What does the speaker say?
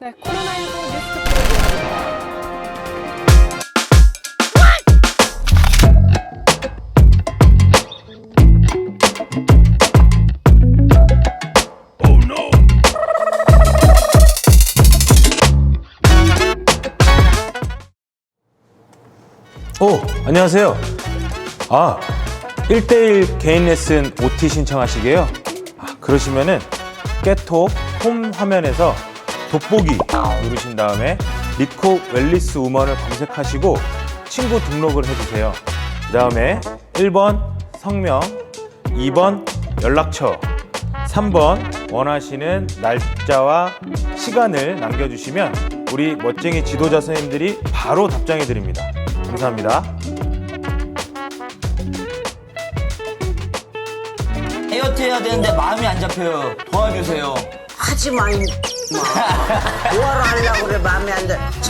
네, 코로나19 뉴스 오, 안녕하세요. 아, 1대1 개인 레슨 OT 신청하시게요? 아, 그러시면은 깨톡 홈 화면에서 돋보기 누르신 다음에 리코 웰리스 우먼을 검색하시고 친구 등록을 해주세요. 그 다음에 1번 성명, 2번 연락처, 3번 원하시는 날짜와 시간을 남겨주시면 우리 멋쟁이 지도자 선생님들이 바로 답장해 드립니다. 감사합니다. 다이어트 해야 되는데 마음이 안 잡혀요. 도와주세요. 하지 마, 이 뭐하러 하려고 그래, 마음에 안 들. 지금 먹어.